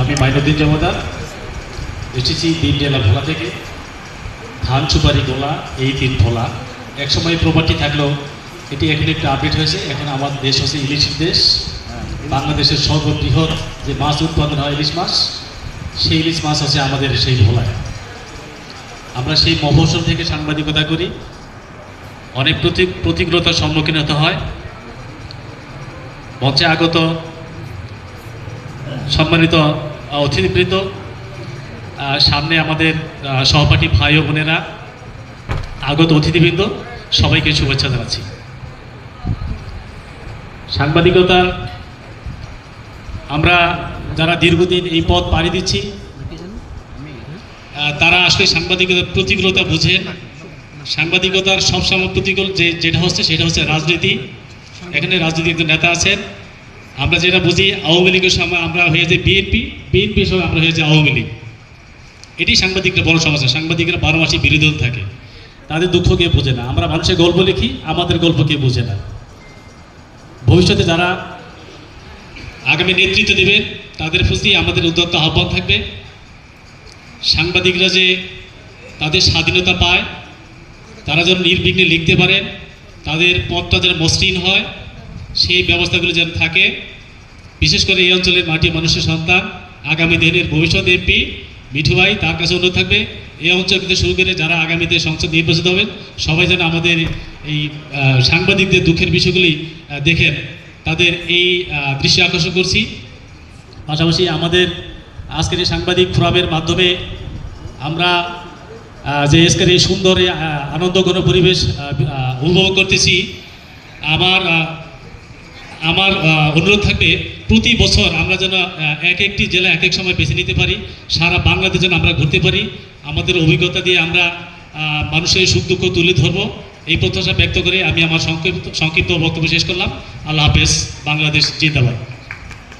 আমি মাইনুদ্দিন জমাদার, এসেছি তিন জেলা ভোলা থেকে। ধান সুপারি গোলা, এই তিন ভোলা। একসময় প্রপার্টি থাকলেও এটি এখন একটু আপডেট হয়েছে। এখন আমার দেশ হচ্ছে ইলিশ দেশ। বাংলাদেশের সর্ববৃহৎ যে মাছ উৎপাদন হয় ইলিশ মাছ, সেই ইলিশ মাছ আছে আমাদের সেই ভোলায়। আমরা সেই মফসল থেকে সাংবাদিকতা করি। অনেক প্রতি প্রতিকূলতার সম্মুখীন হতে হয়। মঞ্চে আগত সম্মানিত অতিথিবৃন্দ সামনে আমাদের সহপাঠী ভাই ও বোনেরা, আগত অতিথিবৃন্দ, সবাইকে শুভেচ্ছা জানাচ্ছি। সাংবাদিকতা, আমরা যারা দীর্ঘদিন এই পথ পাড়ি দিচ্ছি তারা আসলে সাংবাদিকতার প্রতিকূলতা বুঝেন সাংবাদিকতার সবসময় প্রতিকূল যে, যেটা হচ্ছে, সেটা হচ্ছে রাজনীতি। এখানে রাজনীতির নেতা আছেন। আমরা যেটা বুঝি, আওয়ামী লীগের সময় আমরা হয়ে যাই বিএনপি বিএনপির সময় আমরা হয়ে যাই আওয়ামী লীগ। এটি সাংবাদিকরা বড় সমস্যা। সাংবাদিকরা বারো মাসে বিরোধী থাকে। তাদের দুঃখ কে বোঝে না? আমরা মানুষের গল্প লিখি, আমাদের গল্প কে বোঝে না। ভবিষ্যতে যারা আগামী নেতৃত্ব দেবেন তাদের প্রতি আমাদের উদ্যত্ত আহ্বান থাকবে। সাংবাদিকরা যে তাদের স্বাধীনতা পায়, তারা যেন নির্বিঘ্নে লিখতে পারেন তাদের পথটা যেন মসৃণ হয়, সেই ব্যবস্থাগুলো যেন থাকে। বিশেষ করে এই অঞ্চলের মাটি মানুষের সন্তান, আগামী দিনের ভবিষ্যৎ এমপি মিঠু ভাই তার কাছে অনুরোধ থাকবে, এই অঞ্চল থেকে শুরু করে যারা আগামীতে সংসদ নির্বাচিত হবেন, সবাই যেন আমাদের এই সাংবাদিকদের দুঃখের বিষয়গুলি দেখেন। তাদের এই দৃষ্টি আকর্ষণ করছি। পাশাপাশি আমাদের আজকের এই সাংবাদিক ফোরামের মাধ্যমে আমরা যে আজকের এই সুন্দর আনন্দঘন পরিবেশ উপভোগ করতেছি, আমার আমার অনুরোধ থাকবে প্রতি বছর আমরা যেন এক একটি জেলা এক এক সময় বেছে নিতে পারি, সারা বাংলাদেশ যেন আমরা ঘুরতে পারি। আমাদের অভিজ্ঞতা দিয়ে আমরা মানুষের সুখ দুঃখ তুলে ধরবো। এই প্রত্যাশা ব্যক্ত করে আমি আমার সংক্ষিপ্ত সংক্ষিপ্ত বক্তব্য শেষ করলাম। আল্লাহ হাফেজ, বাংলাদেশ জিন্দাবাদ।